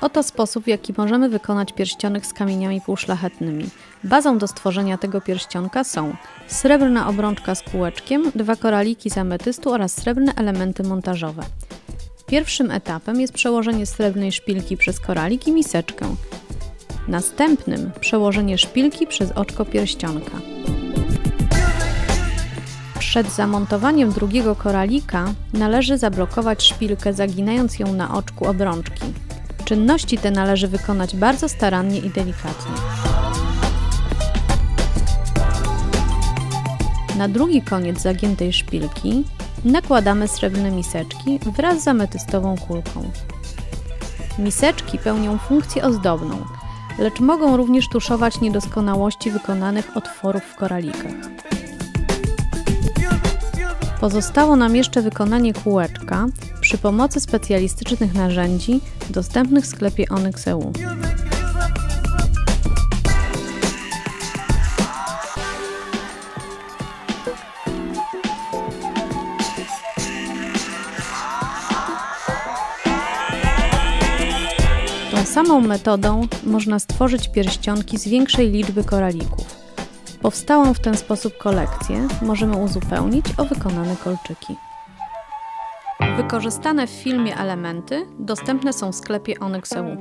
Oto sposób, w jaki możemy wykonać pierścionek z kamieniami półszlachetnymi. Bazą do stworzenia tego pierścionka są srebrna obrączka z kółeczkiem, dwa koraliki z ametystu oraz srebrne elementy montażowe. Pierwszym etapem jest przełożenie srebrnej szpilki przez koralik i miseczkę. Następnym przełożenie szpilki przez oczko pierścionka. Przed zamontowaniem drugiego koralika należy zablokować szpilkę, zaginając ją na oczku obrączki. Czynności te należy wykonać bardzo starannie i delikatnie. Na drugi koniec zagiętej szpilki nakładamy srebrne miseczki wraz z ametystową kulką. Miseczki pełnią funkcję ozdobną, lecz mogą również tuszować niedoskonałości wykonanych otworów w koralikach. Pozostało nam jeszcze wykonanie kółeczka przy pomocy specjalistycznych narzędzi dostępnych w sklepie Onyx.eu. Tą samą metodą można stworzyć pierścionki z większej liczby koralików. Powstałą w ten sposób kolekcję możemy uzupełnić o wykonane kolczyki. Wykorzystane w filmie elementy dostępne są w sklepie Onyx.eu.